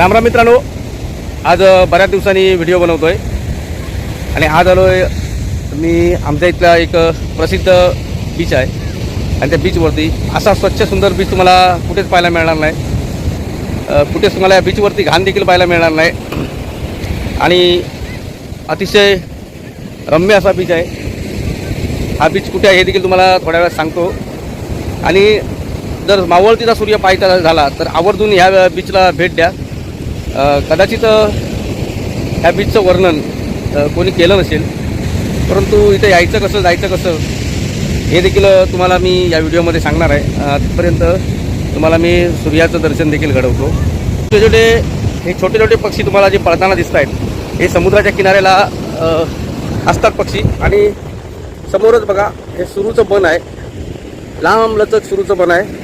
रामराम मित्रांनो आज बऱ्याच दिवसांनी व्हिडिओ बनवतो आहे आणि आज आलो आहे मी आमच्या इथला एक प्रसिद्ध बीच आहे. आणि त्या बीचवरती असा स्वच्छ सुंदर बीच तुम्हाला कुठेच पाहायला मिळणार नाही. कुठेच तुम्हाला या बीचवरती घाण देखील पाहायला मिळणार नाही. आणि अतिशय रम्य असा बीच आहे. हा बीच कुठे आहे हे देखील तुम्हाला थोड्या वेळात सांगतो. आणि जर मावळतीचा सूर्य पाहायचा झाला तर आवर्जून ह्या बीचला भेट द्या. कदाचित ह्या बीचचं वर्णन कोणी केलं नसेल परंतु इथे यायचं कसं जायचं कसं हे देखील तुम्हाला मी या व्हिडिओमध्ये सांगणार आहे. तिथपर्यंत तुम्हाला मी सूर्याचं दर्शन देखील घडवतो. छोटे छोटे हे छोटे छोटे पक्षी तुम्हाला जे पळताना दिसत आहेत हे समुद्राच्या किनाऱ्याला असतात पक्षी. आणि समोरच बघा हे सुरूचं बन आहे. लांब लचक सुरूचं बन आहे.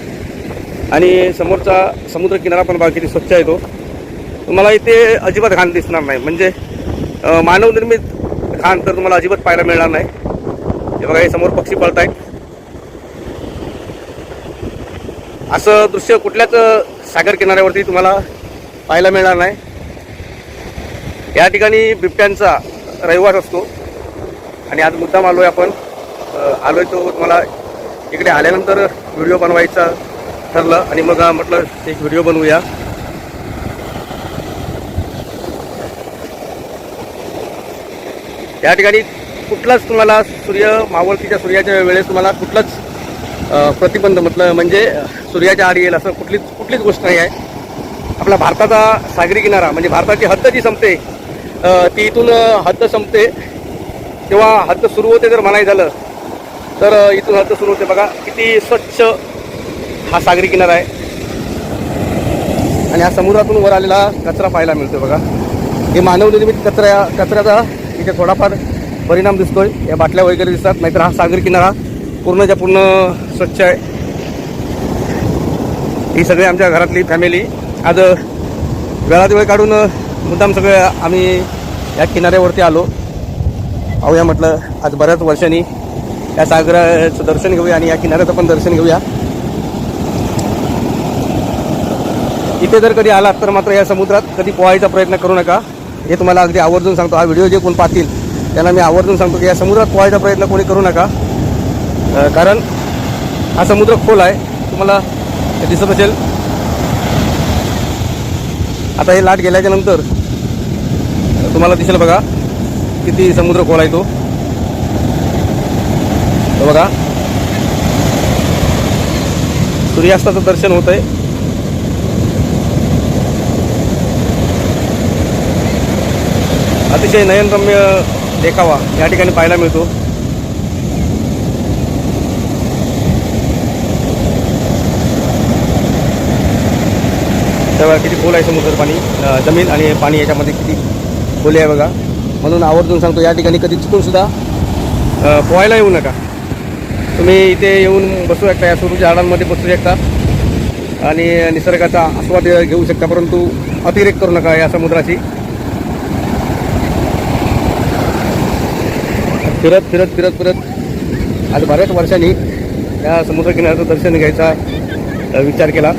आणि समोरचा समुद्र किनारा पण बाकी किती स्वच्छ आहे तो. तुम्हाला इथे अजिबात घाण दिसणार नाही. म्हणजे मानवनिर्मित घाण तर तुम्हाला अजिबात पाहायला मिळणार नाही. हे बघा हे समोर पक्षी पळत आहेत असं दृश्य कुठल्याच सागर किनाऱ्यावरती तुम्हाला पाहायला मिळणार नाही. या ठिकाणी बिबट्यांचा रहिवास असतो. आणि आज मुद्दाम आलो आहे आपण. आलो आहे तो तुम्हाला इकडे आल्यानंतर व्हिडिओ बनवायचा ठरलं. आणि मग म्हटलं एक व्हिडिओ बनवूया. या ठिकाणी कुठलाच तुम्हाला सूर्य मावळतीच्या सूर्याच्या वेळेस तुम्हाला कुठलाच प्रतिबंध म्हटलं म्हणजे सूर्याच्या आड येईल असं कुठलीच कुठलीच गोष्ट नाही आहे. आपला भारताचा सागरी किनारा म्हणजे भारताची हद्द जी संपते ती इथून हद्द संपते. तेव्हा हद्द सुरू होते जर म्हणायचं झालं तर इथून हद्द सुरू होते. बघा किती स्वच्छ हा सागरी किनारा आहे. आणि हा समुद्रातून वर आलेला कचरा पाहायला मिळतो बघा. हे मानवनिर्मित कचऱ्या कचऱ्याचा इथे थोडाफार परिणाम दिसतोय. या बाटल्या वगैरे दिसतात. नाहीतर हा सागरी किनारा पूर्णच्या पूर्ण स्वच्छ आहे. ही सगळी आमच्या घरातली फॅमिली आज वेळात वेळ काढून मुद्दाम सगळे आम्ही या किनाऱ्यावरती आलो. पाहूया म्हटलं आज बऱ्याच वर्षांनी या सागराचं दर्शन घेऊया आणि या किनाऱ्याचं पण दर्शन घेऊया. इथे जर कधी आलात तर मात्र या समुद्रात कधी पोहायचा प्रयत्न करू नका. हे तुम्हाला अगदी आवर्जून सांगतो. हा व्हिडिओ जे कोण पाहतील त्यांना मी आवर्जून सांगतो की या समुद्रात पोहायचा प्रयत्न कोणी करू नका. कारण हा समुद्र खोल आहे. तुम्हाला हे दिसत असेल. आता हे लाट गेल्याच्यानंतर तुम्हाला दिसेल बघा किती समुद्र खोल आहे तो. तो बघा. सूर्यास्ताचं दर्शन होत आहे अतिशय नयनरम्य देखावा या ठिकाणी पाहायला मिळतो. तेव्हा किती खोल आहे समुद्र पाणी जमीन आणि पाणी याच्यामध्ये किती खोली आहे बघा. म्हणून आवर्जून सांगतो या ठिकाणी कधी चुकून सुद्धा पोहायला येऊ नका. तुम्ही इथे येऊन बसू शकता या सुरूच्या झाडांमध्ये बसू शकता. आणि निसर्गाचा आस्वाद घेऊ शकता परंतु अतिरेक करू नका या समुद्राची. फिरत फिरत फिरत फिरत. आज बऱ्याच वर्षांनी या समुद्रकिनाऱ्याचं दर्शन घ्यायचा विचार केला.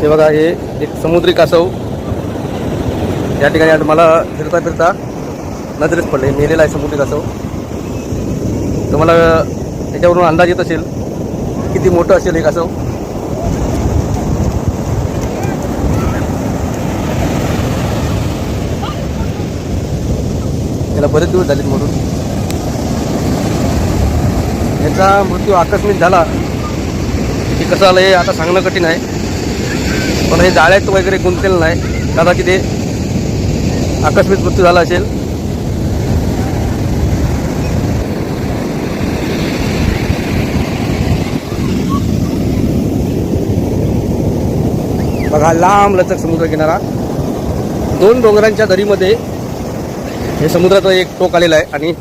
हे बघा हे एक समुद्री कासव. या ठिकाणी आज मला फिरता फिरता नजरेच पडले. मेलेला आहे समुद्री कासव तुम्हाला त्याच्यावरून अंदाज येत असेल किती मोठं असेल हे कासव त्याला बरेच दिवस झालेत म्हणून. याचा मृत्यू आकस्मिक झाला की कसं आलं हे आता सांगणं कठीण आहे. पण हे जाळ्यात वगैरे गुंतलेलं नाही. कदाचित हे आकस्मिक मृत्यू झाला असेल. बघा लांब लचक समुद्र किनारा. दोन डोंगरांच्या दरीमध्ये हे समुद्राचं एक टोक आलेला आहे आणि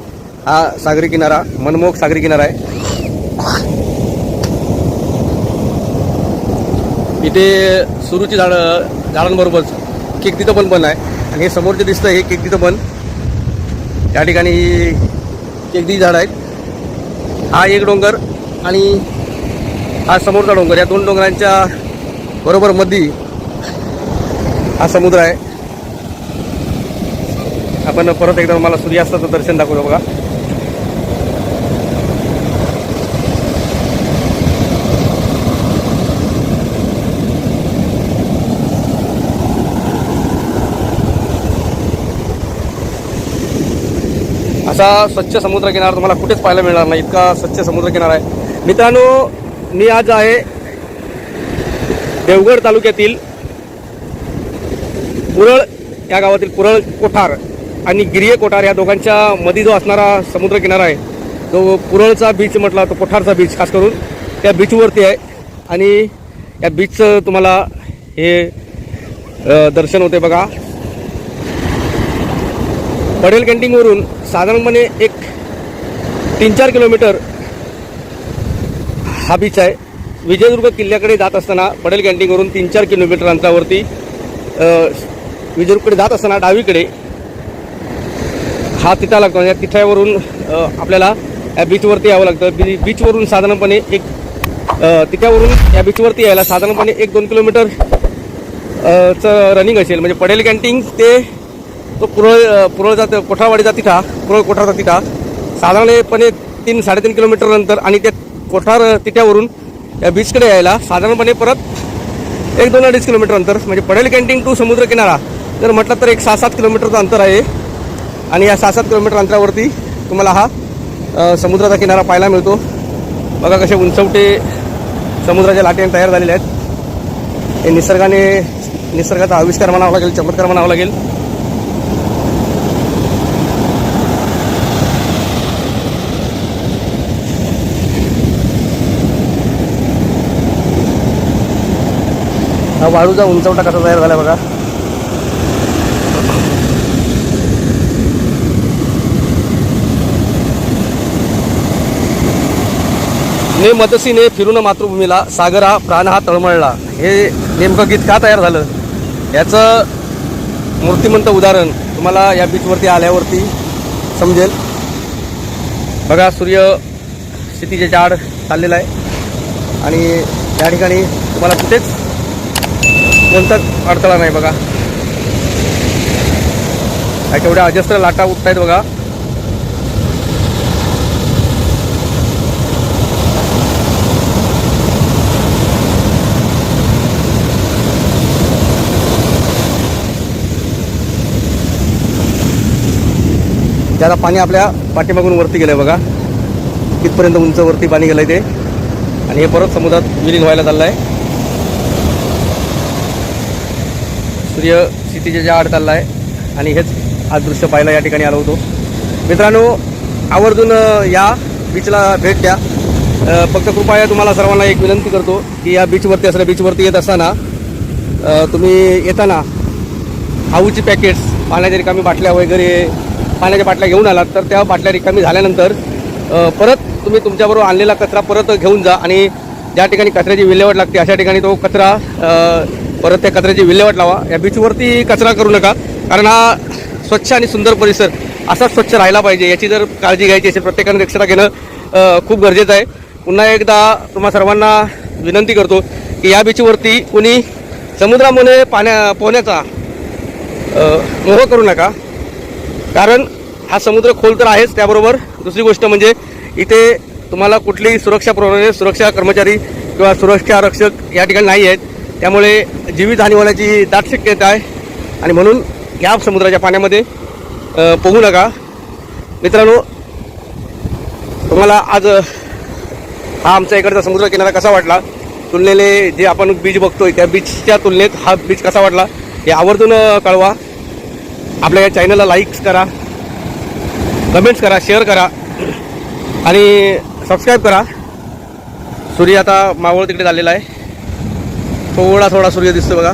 हा सागरी किनारा मनमोहक सागरी किनारा आहे. इथे सुरूची झाडं झाडांबरोबर केक तिथं पण पण आहे. आणि हे समोर जे दिसतं हे केकदीचं तिथं पण त्या ठिकाणी केकदी झाड आहेत. हा एक डोंगर आणि हा समोरचा डोंगर. या दोन डोंगरांच्या बरोबर मध्ये हा समुद्र आहे. आपण परत एकदा मला सूर्यास्ताचं दर्शन दाखवतो बघा. असा स्वच्छ समुद्रकिनारा तुम्हाला कुठेच पाहायला मिळणार नाही. इतका स्वच्छ समुद्रकिनारा आहे. मित्रांनो मी आज आहे देवगड तालुक्यातील पुरळ या गावातील पुरळ कोठार आणि गिरिये कोठार या दोघांच्या मध्ये जो असणारा समुद्रकिनारा आहे तो पुरळचा बीच म्हटला तो कोठारचा बीच खास करून त्या बीचवरती आहे. आणि या बीचचं तुम्हाला हे दर्शन होते बघा. पडेल कॅन्टीनवरून साधारणपणे एक तीन चार किलोमीटर हा बीच आहे. विजयदुर्ग किल्ल्याकडे जात असताना पडेल कॅन्टीनवरून तीन चार किलोमीटर अंतरावरती विजयदुर्गकडे जात असताना डावीकडे हा तिथा लागतो. या तिथ्यावरून आपल्याला या बीचवरती यावं लागतं. बी बीचवरून साधारणपणे एक तिथ्यावरून या बीचवरती यायला साधारणपणे एक दोन किलोमीटर चं रनिंग असेल. म्हणजे पडेल कॅन्टीन ते तो पुरळ पुरळ जात कोठावाडी जाती तिठा पुरळ कोठारचा तिठा साधारणपणे तीन साडेतीन किलोमीटर नंतर आणि त्या कोठार अ, तिठ्यावरून या बीचकडे यायला साधारणपणे परत एक दोन अडीच किलोमीटर अंतर. म्हणजे पडेल कॅन्टीन टू समुद्र किनारा. जर म्हटलं तर एक सहा सात किलोमीटरचं अंतर आहे. आणि या सहा सात किलोमीटर अंतरावरती तुम्हाला हा समुद्राचा किनारा पाहायला मिळतो. बघा कसे उंचवटे समुद्राच्या लाटेने तयार झालेले आहेत. हे निसर्गाने निसर्गाचा आविष्कार म्हणावा लागेल चमत्कार म्हणावा लागेल. हा वाळूचा उंचवटा कसा तयार झाला बघा. ने मदसीने फिरून मातृभूमीला सागरा प्राण हा तळमळला. हे नेमकं गीत का तयार झालं? याचं मूर्तिमंत उदाहरण तुम्हाला या बीचवरती आल्यावरती समजेल. बघा सूर्य क्षितिजेच्या आड चाललेला आहे. आणि या ठिकाणी तुम्हाला कुठेच कोणताच अडथळा नाही बघा. काय केवढ्या अजस्त्र लाटा उठत आहेत बघा. त्याला पाणी आपल्या पाठीमागून वरती गेलंय बघा. तिथपर्यंत उंचवरती पाणी पाणी गेलंय ते. आणि हे परत समुद्रात विलीन व्हायला चाललंय. सूर्य क्षितिजेच्या आड आहे आणि हेच आज दृश्य पाहायला या ठिकाणी आलो होतो. मित्रांनो आवर्जून या बीचला भेट द्या. फक्त कृपया तुम्हाला सर्वांना एक विनंती करतो की या बीचवरती असल्या बीचवरती येत असताना तुम्ही येताना आऊची पॅकेट्स पाण्याच्या रिकामी बाटल्या वगैरे पाण्याच्या बाटल्या घेऊन आलात तर त्या बाटल्या रिकामी झाल्यानंतर परत तुम्ही तुमच्याबरोबर आणलेला कचरा परत घेऊन जा. आणि ज्या ठिकाणी कचऱ्याची विल्हेवाट लागते अशा ठिकाणी तो कचरा परत त्या कचऱ्याची विल्हेवाट लावा. या बीचवरती कचरा करू नका. कारण हा स्वच्छ आणि सुंदर परिसर असाच स्वच्छ राहिला पाहिजे. याची जर काळजी घ्यायची असेल प्रत्येकाने दक्षता घेणं खूप गरजेचं आहे. पुन्हा एकदा तुम्हा सर्वांना विनंती करतो की या बीचवरती कुणी समुद्रामुळे पाण्या पोहण्याचा मोह करू नका. कारण हा समुद्र खोल तर आहेच. त्याबरोबर दुसरी गोष्ट म्हणजे इथे तुम्हाला कुठलीही सुरक्षा प्रणाली सुरक्षा कर्मचारी किंवा सुरक्षा रक्षक या ठिकाणी नाही आहेत. त्यामुळे जीवितहानी होण्याची दाट शक्यता आहे. आणि म्हणून या समुद्राच्या पाण्यामध्ये पोहू नका. मित्रांनो तुम्हाला आज हा आमचा इकडचा समुद्र किनारा कसा वाटला? तुलनेने जे आपण बीच बघतोय त्या बीचच्या तुलनेत हा बीच कसा वाटला? हे आवर्जून कळवा. आपल्या या चॅनलला लाईक्स करा. कमेंट्स करा शेअर करा. आणि सबस्क्राईब करा. सूर्य आता मावळ तिकडे झालेला आहे. थोडा थोडा सूर्य दिसतो बघा.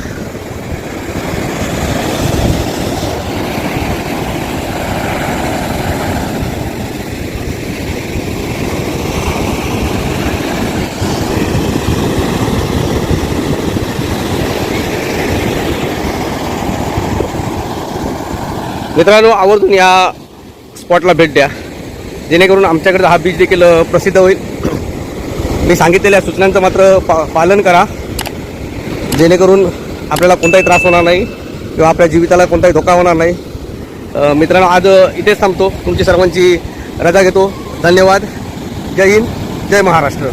मित्रांनो आवर्जून या स्पॉटला भेट द्या. जेणेकरून आमच्याकडे हा बीच देखील प्रसिद्ध होईल. मी सांगितलेल्या सूचनांचं मात्र पा पालन करा. जेणेकरून आपल्याला कोणताही त्रास होणार नाही किंवा आपल्या जीविताला कोणताही धोका होणार नाही. मित्रांनो आज इथेच थांबतो. तुमची सर्वांची रजा घेतो. धन्यवाद. जय हिंद. जय महाराष्ट्र.